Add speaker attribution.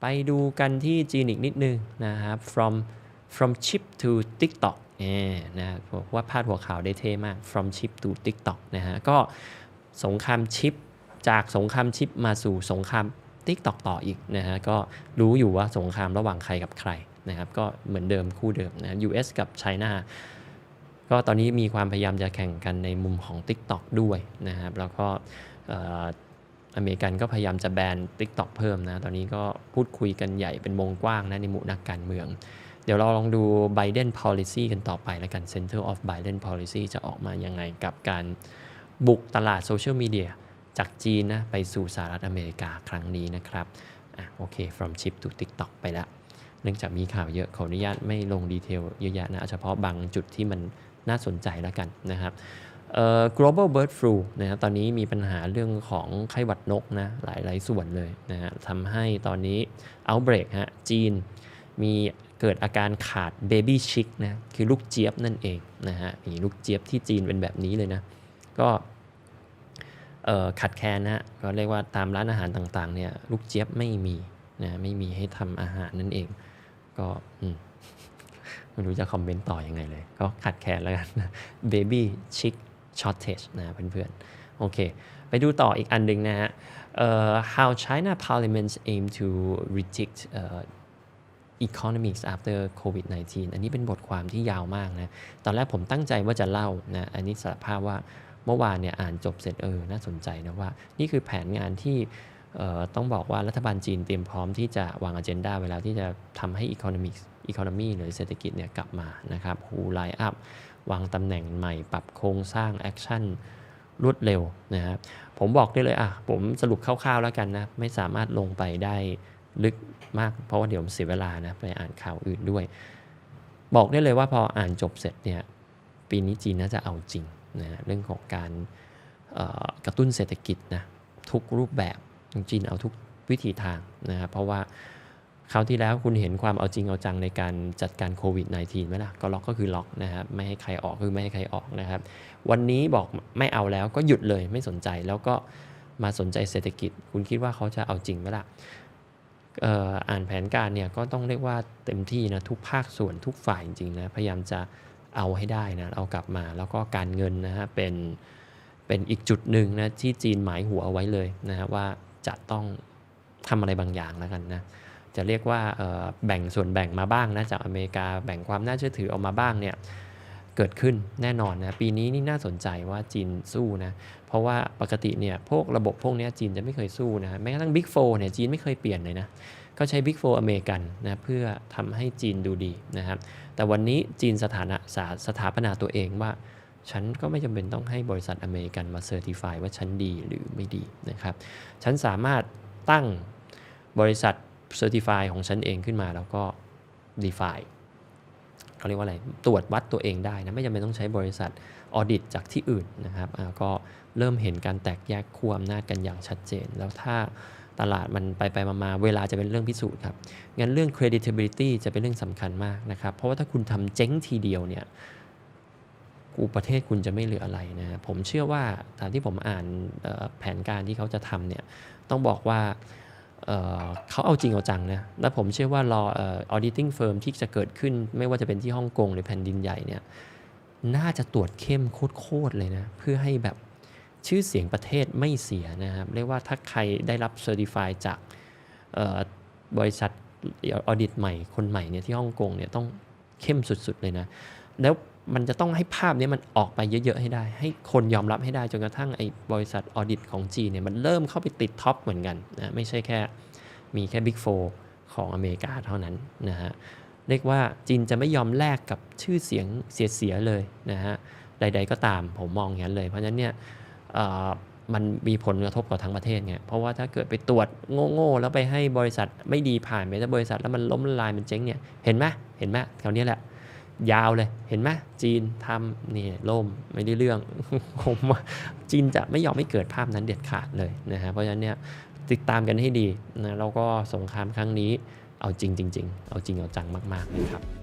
Speaker 1: ไปดูกันที่จีนอีกนิดนึงนะครับ from from chip to TikTok เอ่นะผมว่าพาดหัวข่าวได้เท่มาก from chip to TikTok นะฮะ ก็สงครามชิป จากสงครามชิปมาสู่สงคราม TikTok ต่ออีกนะฮะ ก็รู้อยู่ว่าสงครามระหว่างใครกับใครนะครับ ก็เหมือนเดิมคู่เดิมนะ US กับ China ก็ตอนนี้มีความพยายามจะแข่งกันในมุมของ TikTok ด้วยนะครับ แล้วก็ อเมริกันก็พยายามจะแบน TikTok เพิ่มนะ ตอนนี้ก็พูดคุยกันใหญ่เป็นวงกว้างนะในหมู่นักการเมือง เดี๋ยวเราลองดู Biden policy กันต่อไปแล้วกัน Center of Biden policy จะออกมายังไงกับการบุกตลาดโซเชียลมีเดียจากจีนนะไปสู่สหรัฐอเมริกาครั้งนี้นะครับอะโอเค from chip to TikTok ไปแล้วเนื่องจากมีข่าวเยอะขออนุญาตไม่ลงดีเทลเยอะแยะนะเฉพาะบางจุดที่มันน่าสนใจแล้วกันนะครับ global bird flu นะครับตอนนี้มีปัญหาเรื่องของไข้หวัดนกนะหลายหลายส่วนเลยนะฮะทำให้ตอนนี้ outbreak ฮะจีนมีเกิดอาการขาด baby chick นะคือลูกเจี๊ยบนั่นเองนะฮะมีลูกเจี๊ยบที่จีนเป็นแบบนี้เลยนะ ก็ขัดแคลนนะฮะก็เรียกว่าตามร้านอาหารต่างๆเนี่ยลูกเจี๊ยบไม่มีนะไม่มีให้ทำอาหารนั่นเอง ก็ไม่รู้จะคอมเมนต์ต่อยังไงเลย ก็ขัดแคลนแล้วกัน baby chick shortage นะเพื่อนๆโอเค ไปดูต่ออีกอันหนึ่งนะฮะ how China parliament aim to reject เอ่อ economics after COVID-19 อันนี้เป็นบทความที่ยาวมากนะ ตอนแรกผมตั้งใจว่าจะเล่านะ อันนี้สารภาพว่าเมื่อวานเนี่ยอ่านจบเสร็จเออ น่าสนใจนะว่า นี่คือแผนงานที่ต้องบอกว่ารัฐบาลจีนเตรียมพร้อมที่จะวางอ g e n d a เวลาที่จะทำให้ economics economy หรือเศรษฐกิจเนี่ยกลับมานะครับ who line up วางตำแหน่งใหม่ ปรับโครงสร้างแอคชั่นรวดเร็วนะครับผมบอกได้เลยอะผมสรุปคร่าวๆแล้วกันนะ ไม่สามารถลงไปได้ลึกมากเพราะว่าเดี๋ยวเสียเวลานะไปอ่านข่าวอื่นด้วย บอกได้เลยว่าพออ่านจบเสร็จเนี่ยปีนี้จีนน่าจะเอาจริงนะเรื่องของการกระตุ้นเศรษฐกิจนะทุกรูปแบบจีนเอาทุกวิธีทางนะครับเพราะว่า คราวที่แล้วคุณเห็นความเอาจริงเอาจังในการจัดการโควิด -19 ไหมล่ะ ก็ล็อกก็คือล็อกนะครับ ไม่ให้ใครออกคือไม่ให้ใครออกนะครับ วันนี้บอกไม่เอาแล้วก็หยุดเลยไม่สนใจแล้วก็มาสนใจเศรษฐกิจ คุณคิดว่าเขาจะเอาจริงไหมล่ะอ่ออ่านแผนการเนี่ยก็ต้องเรียกว่าเต็มที่นะทุกภาคส่วนทุกฝ่ายจริงๆนะพยายามจะเอาให้ได้นะเอากลับมาแล้วก็การเงินนะฮะเป็นเป็นอีกจุดหนึ่งนะที่จีนหมายหัวเอาไว้เลยนะฮะว่าจะต้องทำอะไรบางอย่างแล้วกันนะ จะเรียกว่าแบ่งส่วนแบ่งมาบ้างนะจากอเมริกาแบ่งความน่าเชื่อถือออกมาบ้างเนี่ยเกิดขึ้นแน่นอนนะปีนี้นี่น่าสนใจว่าจีนสู้นะเพราะว่าปกติเนี่ยพวกระบบพวกนี้จีนจะไม่เคยสู้นะแม้กระทั่ง Big 4เนี่ยจีนไม่เคยเปลี่ยนเลยนะก็ใช้ Big 4อเมริกันนะเพื่อทำให้จีนดูดีนะครับแต่วันนี้จีนสถานะสาสถาปนาตัวเองว่าฉันก็ไม่จำเป็นต้องให้บริษัทอเมริกันมาเซอร์ติฟายว่าฉันดีหรือไม่ดีนะครับฉันสามารถตั้งบริษัท เซอร์ติฟายของฉันเองขึ้นมาแล้วก็ define เขาเรียกว่าอะไร ตรวจวัดตัวเองได้นะไม่จำเป็นต้องใช้บริษัทออดิตจากที่อื่นนะครับก็เริ่มเห็นการแตกแยกขั้วอำนาจกันอย่างชัดเจน แล้วถ้าตลาดมันไปไปมามาเวลาจะเป็นเรื่องพิสูจน์ครับ งั้นเรื่อง credibility จะเป็นเรื่องสำคัญมากนะครับ เพราะว่าถ้าคุณทำเจ๊งทีเดียวเนี่ยกูประเทศคุณจะไม่เหลืออะไรนะผมเชื่อว่าตามที่ผมอ่านแผนการที่เขาจะทำเนี่ยต้องบอกว่า เขาเอาจริงเอาจังนะ แล้วผมเชื่อว่ารอเอ่อ auditing firm ที่จะเกิดขึ้นไม่ว่าจะเป็นที่ฮ่องกงหรือแผ่นดินใหญ่เนี่ย น่าจะตรวจเข้มโคตรๆเลยนะ เพื่อให้แบบชื่อเสียงประเทศไม่เสียนะครับ เรียกว่าถ้าใครได้รับ certify จากเอ่อบริษัทออดิตใหม่คนใหม่เนี่ยที่ฮ่องกงเนี่ยต้องเข้มสุดๆเลยนะ แล้วมันจะต้องให้ภาพนี้มันออกไปเยอะ ๆ ให้ได้ ให้คนยอมรับให้ได้จนกระทั่งไอ้บริษัทออดิตของจีนเนี่ยมันเริ่มเข้าไปติดท็อปเหมือนกันนะไม่ใช่แค่มีแค่ Big 4ของอเมริกาเท่านั้นนะฮะเรียกว่าจีนจะไม่ยอมแลกกับชื่อเสียงเสียๆเลยนะฮะใด ๆ ก็ตามผมมองอย่างนั้นเลย เพราะฉะนั้นเนี่ยมันมีผลกระทบกับทั้งประเทศไงเพราะว่าถ้าเกิดไปตรวจโง่ๆแล้วไปให้บริษัทไม่ดีผ่านไปถ้าบริษัทแล้วมันล้มละลายมันเจ๊งเนี่ยเห็นไหมเห็นไหมคราวนี้แหละ ยาวเลยเห็นไหมจีนทำนี่ล่มไม่ได้เรื่องผมว่าจีนจะไม่ยอมให้เกิดภาพนั้นเด็ดขาดเลยนะฮะเพราะฉะนั้นเนี่ยติดตามกันให้ดีนะแล้วก็สงครามครั้งนี้เอาจริงจริงๆเอาจริงเอาจังมากๆนะครับ